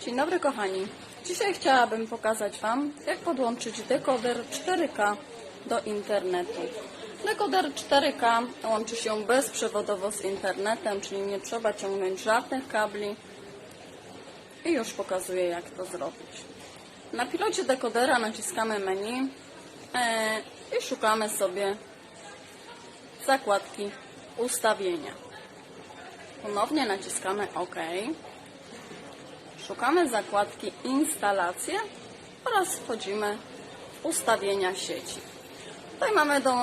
Dzień dobry kochani. Dzisiaj chciałabym pokazać Wam, jak podłączyć dekoder 4K do internetu. Dekoder 4K łączy się bezprzewodowo z internetem, czyli nie trzeba ciągnąć żadnych kabli. I już pokazuję, jak to zrobić. Na pilocie dekodera naciskamy menu e, i szukamy sobie zakładki ustawienia. Ponownie naciskamy OK. Szukamy zakładki instalacje oraz wchodzimy w ustawienia sieci. Tutaj mamy do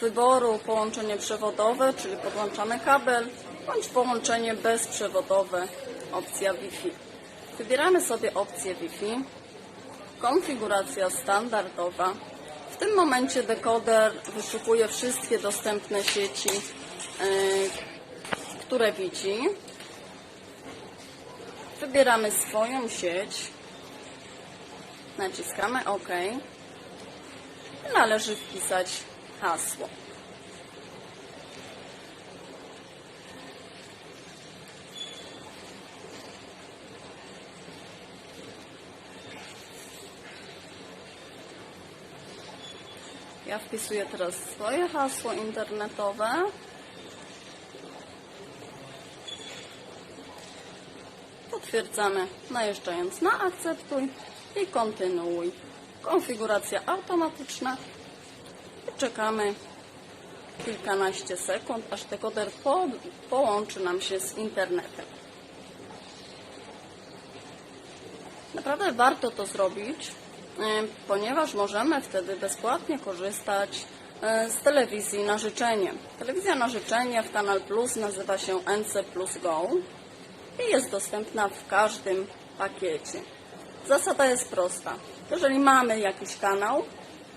wyboru połączenie przewodowe, czyli podłączamy kabel, bądź połączenie bezprzewodowe, opcja Wi-Fi. Wybieramy sobie opcję Wi-Fi, konfiguracja standardowa. W tym momencie dekoder wyszukuje wszystkie dostępne sieci, yy, które widzi. Wybieramy swoją sieć, naciskamy OK należy wpisać hasło. Ja wpisuję teraz swoje hasło internetowe. Potwierdzamy najeżdżając na akceptuj i kontynuuj. Konfiguracja automatyczna. I czekamy kilkanaście sekund, aż dekoder po, połączy nam się z internetem. Naprawdę warto to zrobić, e, ponieważ możemy wtedy bezpłatnie korzystać e, z telewizji na życzenie. Telewizja na życzenie w Kanal Plus nazywa się NC Plus Go i jest dostępna w każdym pakiecie. Zasada jest prosta. Jeżeli mamy jakiś kanał,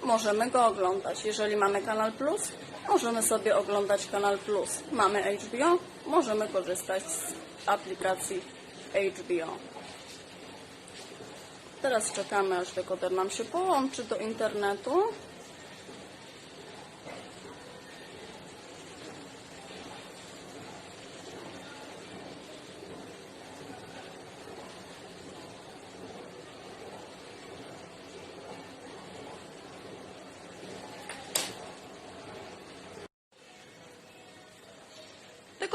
możemy go oglądać. Jeżeli mamy Kanal Plus, możemy sobie oglądać Kanal Plus. Mamy HBO, możemy korzystać z aplikacji HBO. Teraz czekamy, aż dekoder nam się połączy do internetu.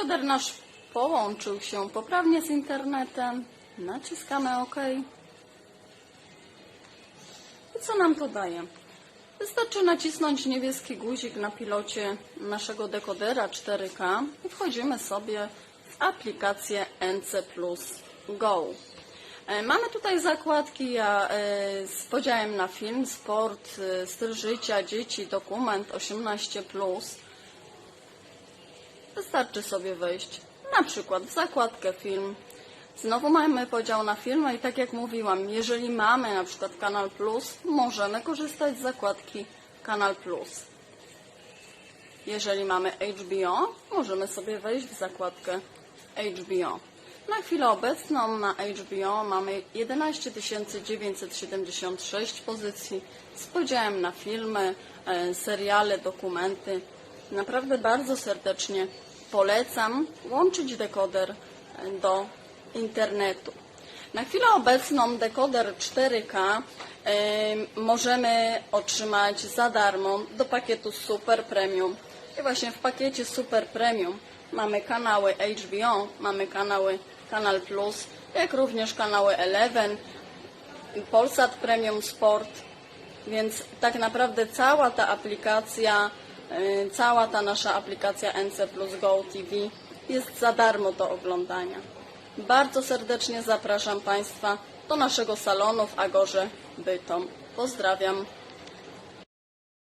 Dekoder nasz połączył się poprawnie z internetem. Naciskamy OK. I co nam to daje? Wystarczy nacisnąć niebieski guzik na pilocie naszego dekodera 4K i wchodzimy sobie w aplikację NC Plus Go. E, Mamy tutaj zakładki ja, e, z podziałem na film, sport, e, styl życia, dzieci, dokument 18+. Wystarczy sobie wejść na przykład w zakładkę film. Znowu mamy podział na filmy i tak jak mówiłam, jeżeli mamy na przykład Kanal Plus, możemy korzystać z zakładki Kanal Plus. Jeżeli mamy HBO, możemy sobie wejść w zakładkę HBO. Na chwilę obecną na HBO mamy 11 976 pozycji z podziałem na filmy, e, seriale, dokumenty. Naprawdę bardzo serdecznie polecam łączyć dekoder do internetu. Na chwilę obecną dekoder 4K e, możemy otrzymać za darmo do pakietu Super Premium. I właśnie w pakiecie Super Premium mamy kanały HBO, mamy kanały Kanal Plus, jak również kanały Eleven, Polsat Premium Sport, więc tak naprawdę cała ta aplikacja, cała ta nasza aplikacja NC Plus Go TV jest za darmo do oglądania. Bardzo serdecznie zapraszam Państwa do naszego salonu w Agorze Bytom. Pozdrawiam.